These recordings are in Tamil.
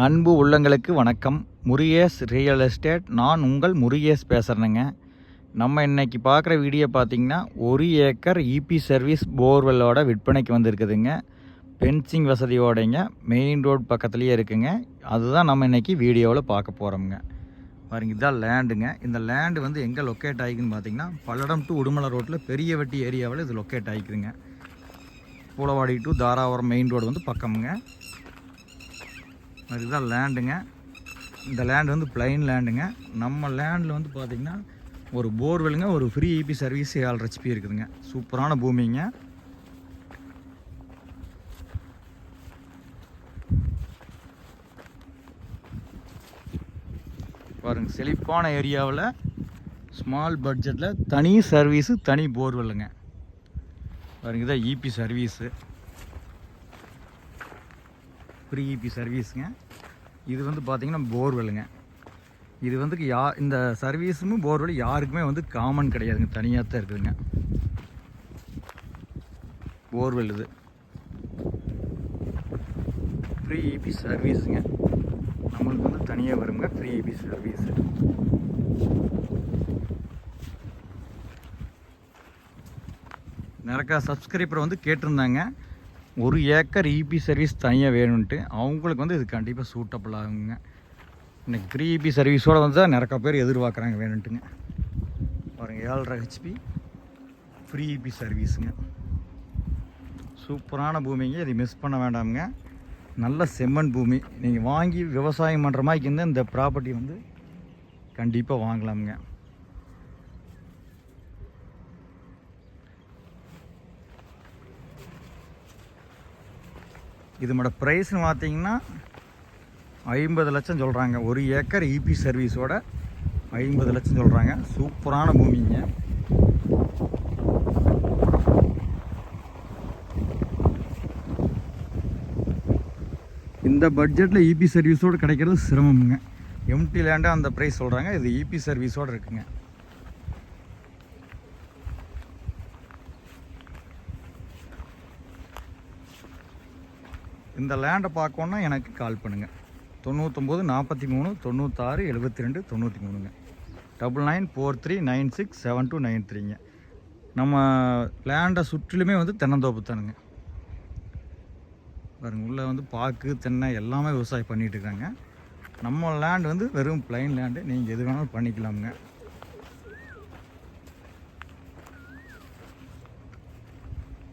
அன்பு உள்ளங்களுக்கு வணக்கம். முருகேஷ் ரியல் எஸ்டேட் நான் உங்கள் முருகேஷ் பேசுகிறேங்க நம்ம இன்றைக்கி பார்க்குற வீடியோ பார்த்தீங்கன்னா ஒரு ஏக்கர் இபி சர்வீஸ் போர்வெல்லோட விற்பனைக்கு வந்திருக்குதுங்க. பென்சிங் வசதியோடைங்க மெயின் ரோட் பக்கத்துலேயே இருக்குங்க. அதுதான் நம்ம இன்னைக்கு வீடியோவில் பார்க்க போகிறோம்ங்க பாருங்க இதுதான் லேண்டுங்க இந்த லேண்டு வந்து எங்கே லொக்கேட் ஆகிக்குன்னு பார்த்தீங்கன்னா பல்லடம் டு உடுமலை ரோட்டில் பெரிய வெட்டி ஏரியாவில் இது locate ஆகிக்குதுங்க. Poolavadi to Dharapuram main road வந்து பக்கமுங்க. இதுதான் லேண்டுங்க இந்த லேண்டு வந்து பிளைன் லேண்டுங்க நம்ம லேண்டில் வந்து பார்த்திங்கன்னா ஒரு போர்வெலுங்க ஒரு ஃப்ரீ இபி சர்வீஸ் ஏழு ஹெச்பி இருக்குதுங்க. சூப்பரான பூமிங்க. பாருங்க செழிப்பான ஏரியாவில் ஸ்மால் பட்ஜெட்டில் தனி சர்வீஸு தனி போர்வெல்லுங்க பாருங்க இதான் இபி சர்வீஸு ஃப்ரீ இபி சர்வீஸுங்க. இது வந்து பார்த்திங்கன்னா போர்வெல்லுங்க. இது வந்து யா இந்த சர்வீஸும் போர்வெல் யாருக்குமே வந்து காமன் கிடையாதுங்க. தனியாக தான் இருக்குதுங்க. போர்வெல் இது. ஃப்ரீ இபி சர்வீஸுங்க. நம்மளுக்கு வந்து தனியாக வருங்க. Free EB service. நிறைய சப்ஸ்கிரைபர் வந்து கேட்டிருந்தாங்க. ஒரு ஏக்கர் இபி சர்வீஸ் தனியாக வேணும்ன்ட்டு அவங்களுக்கு வந்து இது கண்டிப்பாக சூட்டபிள் ஆகுங்க. இன்னைக்கு த்ரீ இபி சர்வீஸோடு வந்து தான் நிறைய பேர் எதிர்பார்க்குறாங்க வேணுன்ட்டுங்க பாருங்கள் ஏழரை ஹெச்பி ஃப்ரீ இபி சர்வீஸுங்க சூப்பரான பூமிங்க இதை மிஸ் பண்ண வேண்டாமுங்க. நல்ல செம்மண் பூமி. நீங்கள் வாங்கி விவசாயம் பண்ணுற மாதிரி இருந்தால் இந்த ப்ராப்பர்ட்டி வந்து கண்டிப்பாக வாங்கலாமுங்க. இதோட ப்ரைஸ்னு பார்த்தீங்கன்னா ஐம்பது லட்சம் சொல்கிறாங்க ஒரு ஏக்கர் இபி சர்வீஸோட ஐம்பது லட்சம் சொல்கிறாங்க சூப்பரான பூமிங்க. இந்த பட்ஜெட்டில் இபி சர்வீஸோடு கிடைக்கிறது சிரமமுங்க. எம்டி லேண்டாக அந்த ப்ரைஸ் சொல்கிறாங்க இது இபி சர்வீஸோடு இருக்குங்க. இந்த லேண்டை பார்க்கணுன்னா எனக்கு கால் பண்ணுங்கள் தொண்ணூத்தொம்பது நாற்பத்தி மூணு தொண்ணூத்தாறு எழுபத்தி ரெண்டு தொண்ணூற்றி மூணுங்க. Double nine four three nine six seven two nine த்ரீங்க நம்ம லேண்டை சுற்றிலுமே வந்து தென்னந்தோப்பு தானுங்க. பாருங்கள் உள்ளே வந்து பாக்கு தென்னை எல்லாமே விவசாயம் பண்ணிகிட்டு இருக்காங்க. நம்ம லேண்ட் வந்து வெறும் பிளைன் லேண்டு நீங்கள் எது வேணாலும் பண்ணிக்கலாமுங்க.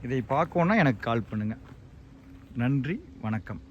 இதை பார்க்கணுன்னா எனக்கு கால் பண்ணுங்கள் நன்றி வணக்கம்.